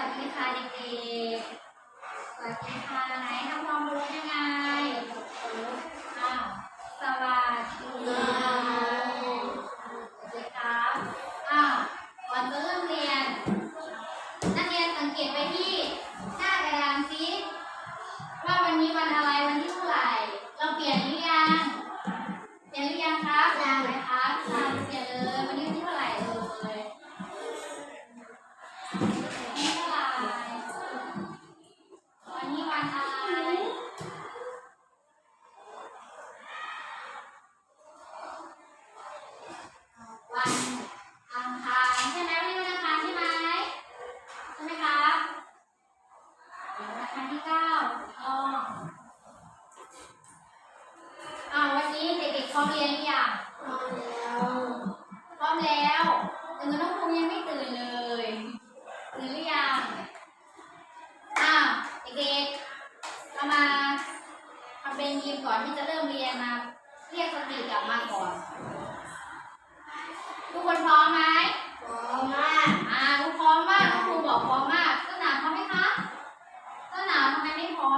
วัสดีค่ะเด็กๆ สวัสดีค่ะไหนทำความรู้ยังไงอ้าวสวัสดีค่ะ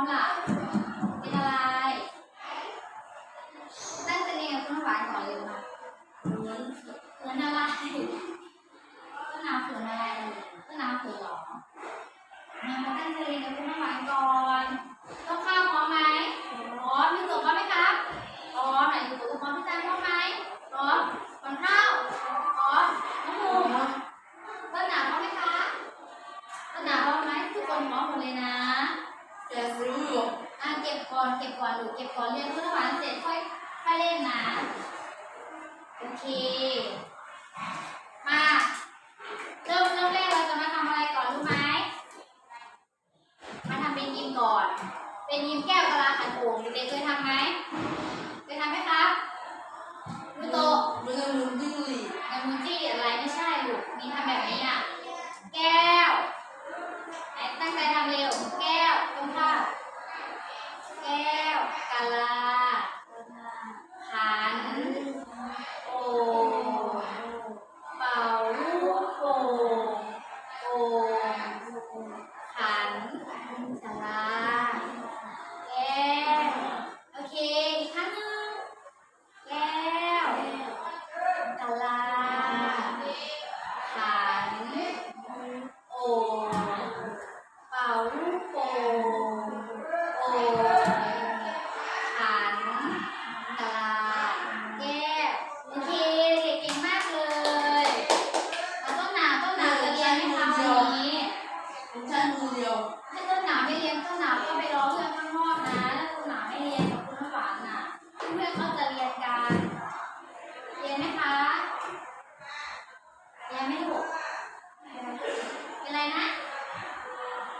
好啦。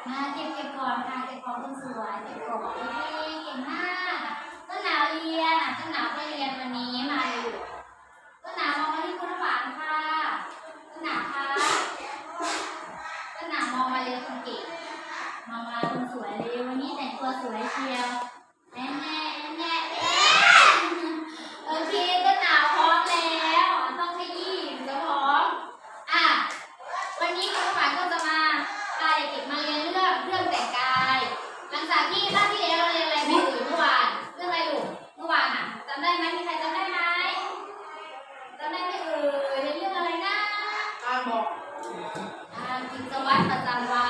มาเก็บเก็บก่อนค่ะเก็บของคนสวยเก็บของเก่งมากต้นหนาวเรียนอะต้นหนาวไปเรียนวันนี้มาอยู่ต้นหนาวมองมาที่คุณหวานค่ะต้นหนาวค่ะต้นหนาวมองมาเรียนคนเก่งมองมาคนสวยเร็ววันนี้แต่งตัวสวยเชียว บอกกิจวัตรประจำวัน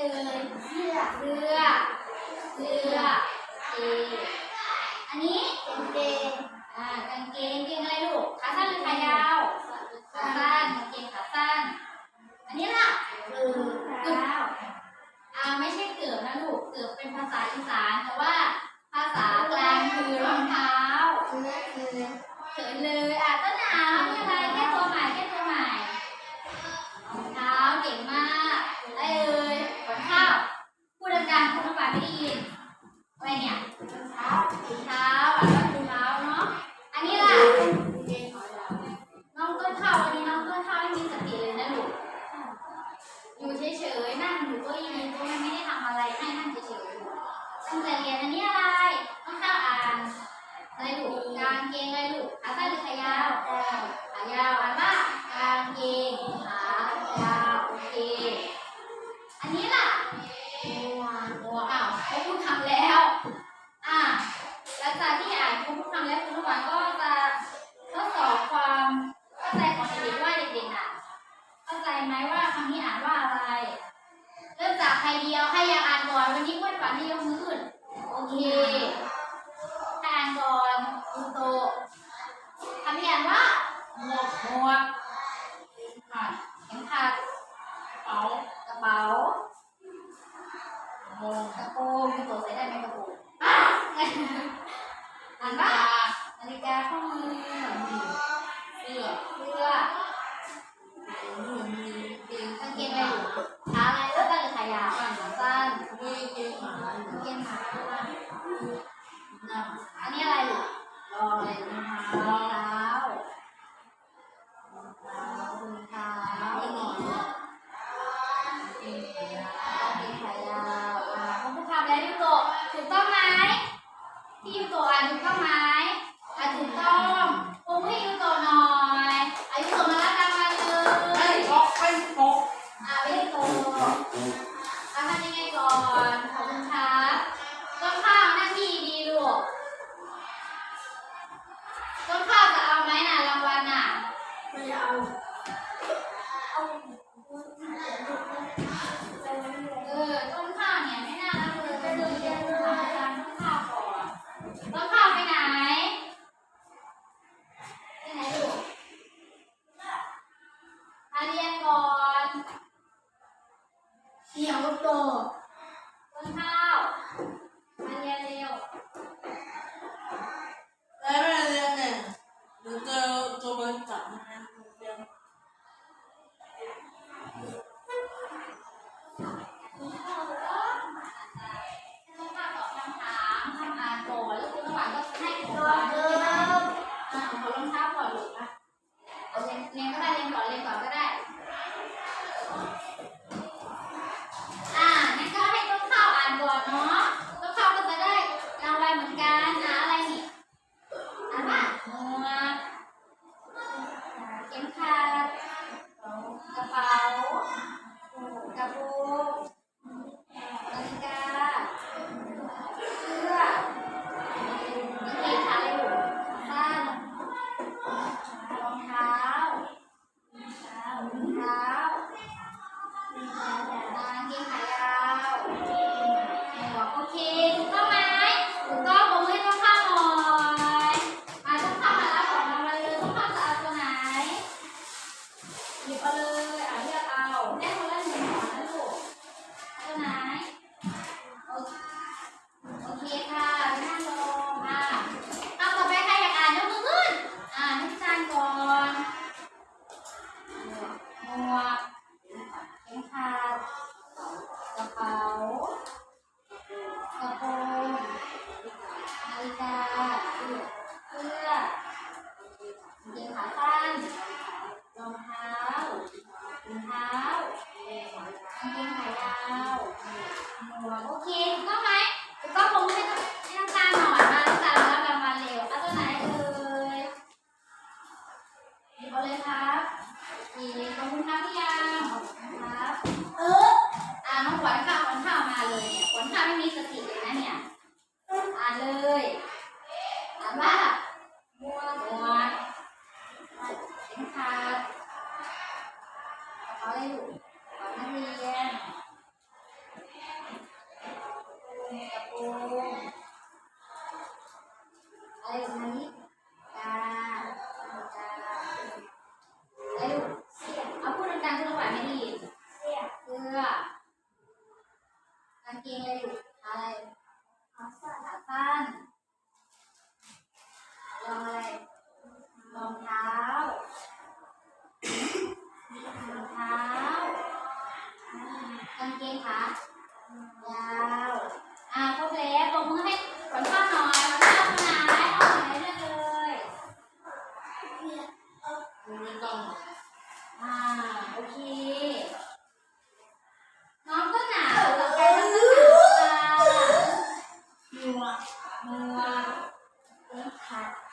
เรือเสื้อเสื้อเกอันนี้กางเกงอ่ากางเกงเกงอะไรลูกขาสั้นหรือขายาวขาสั้นกางเกงขาสั้น อันนี้ล่ะเกือบอ้าไม่ใช่เกือบนะลูกเกือบเป็นภาษาอีสานแต่ว่า วันนี้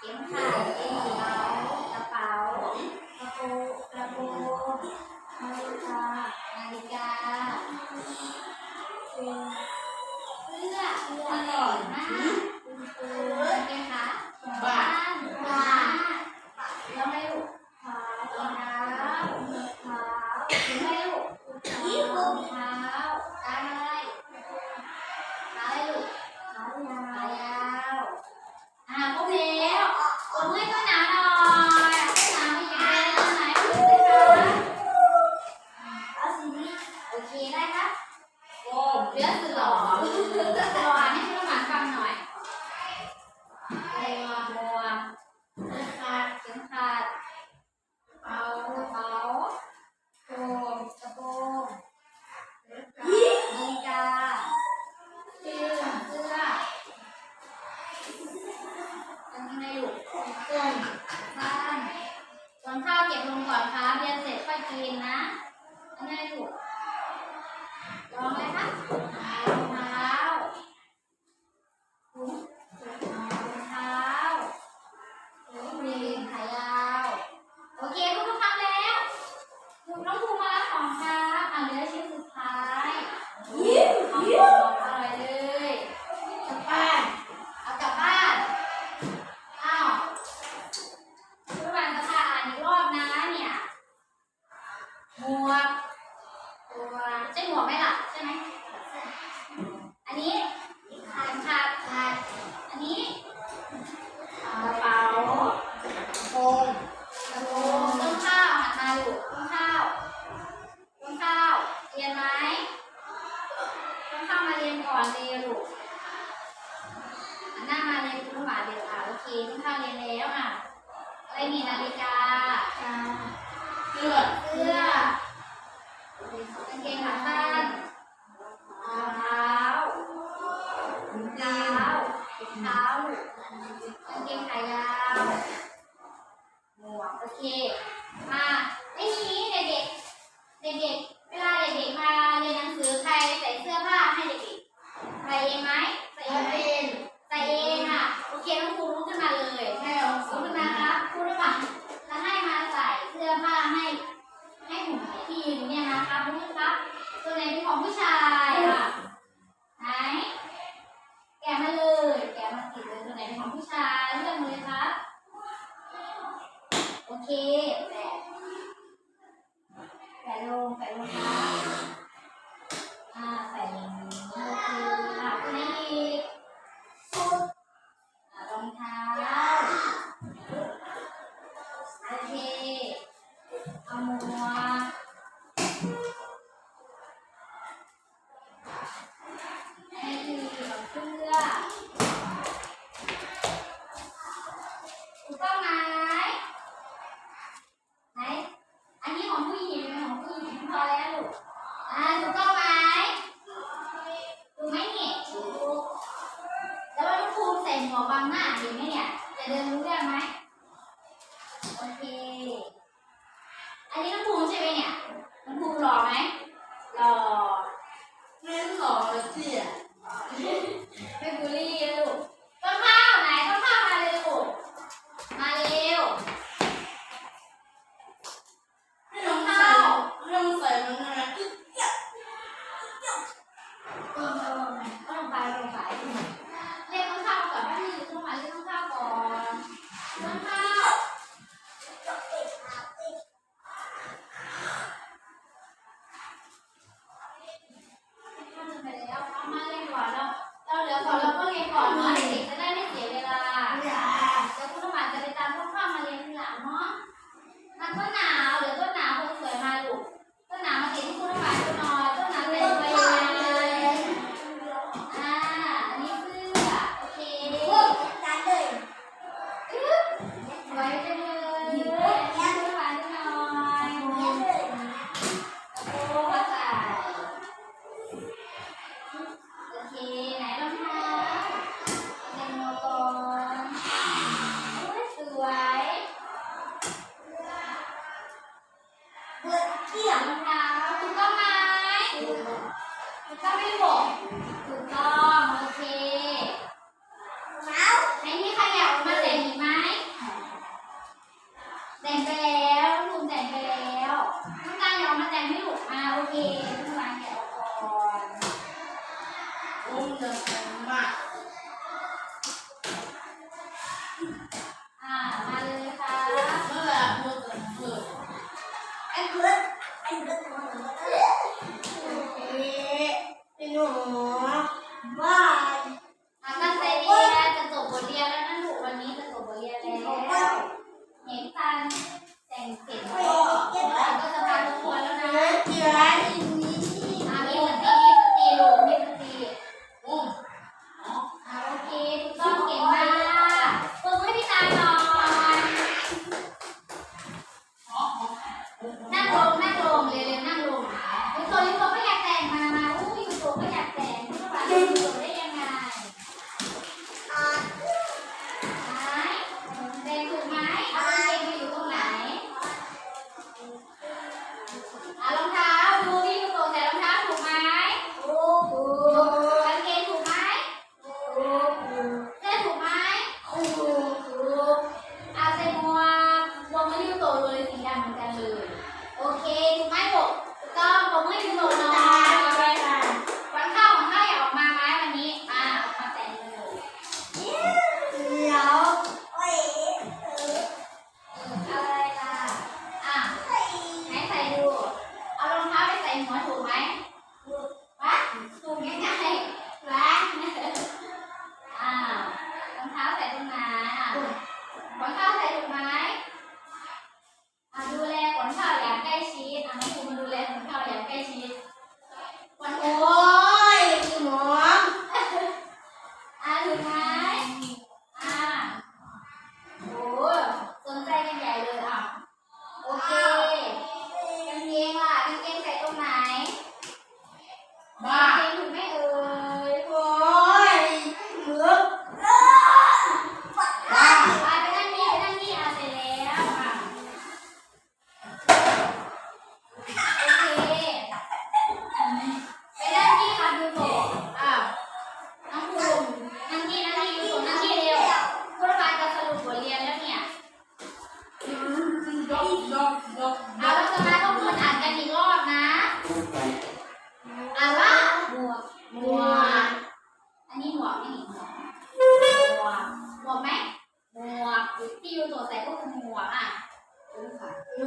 点系点有。别死走 ไม่มีนาฬิกาเสื้อเสื้อกางเกงขาสั้นรองเท้ารองเท้ารองเท้ากางเกงขายาวหมวกโอเค มาไม่มีเด็กเด็ก ญิงเนี่ยนะคะพูดครับ ตัวไหนเป็นของผู้ชายอะไหนแกมาเลย แกมาติดเลยตัวไหนเป็นของผู้ชายเลือกเลยครับโอเคแปะแปะลงแปะลงค่ะ Oh,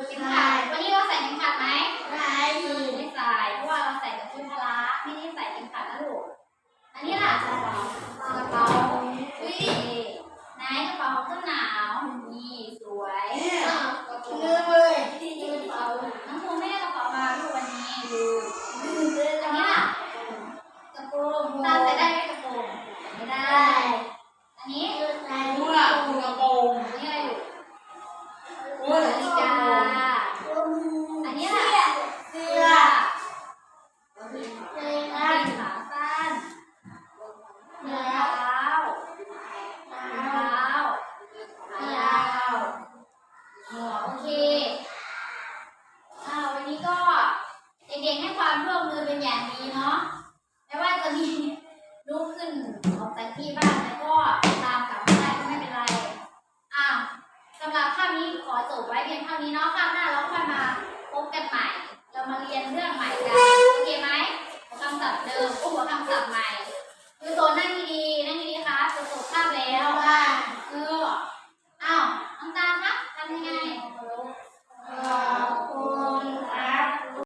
เข็มขัดวันนี้เราใส่เข็มขัดไหมไม่ใส่เพราะว่าเราใส่กับชุดพละไม่ได้ใส่เข็มขัดนะลูก อันนี้ล่ะกระเป๋ากระเป๋าอุ้ยไหนกระเป๋าก็หนาวนี่สวยเลือเลยที่ดีกระเป๋าน้องโมแม่กระเป๋ามาลูกวันนี้ดูอันนี้ล่ะกระโปรงตาใส่ได้ไหมกระโปรงไม่ได้ อันนี้ลูล่ะกระโปรง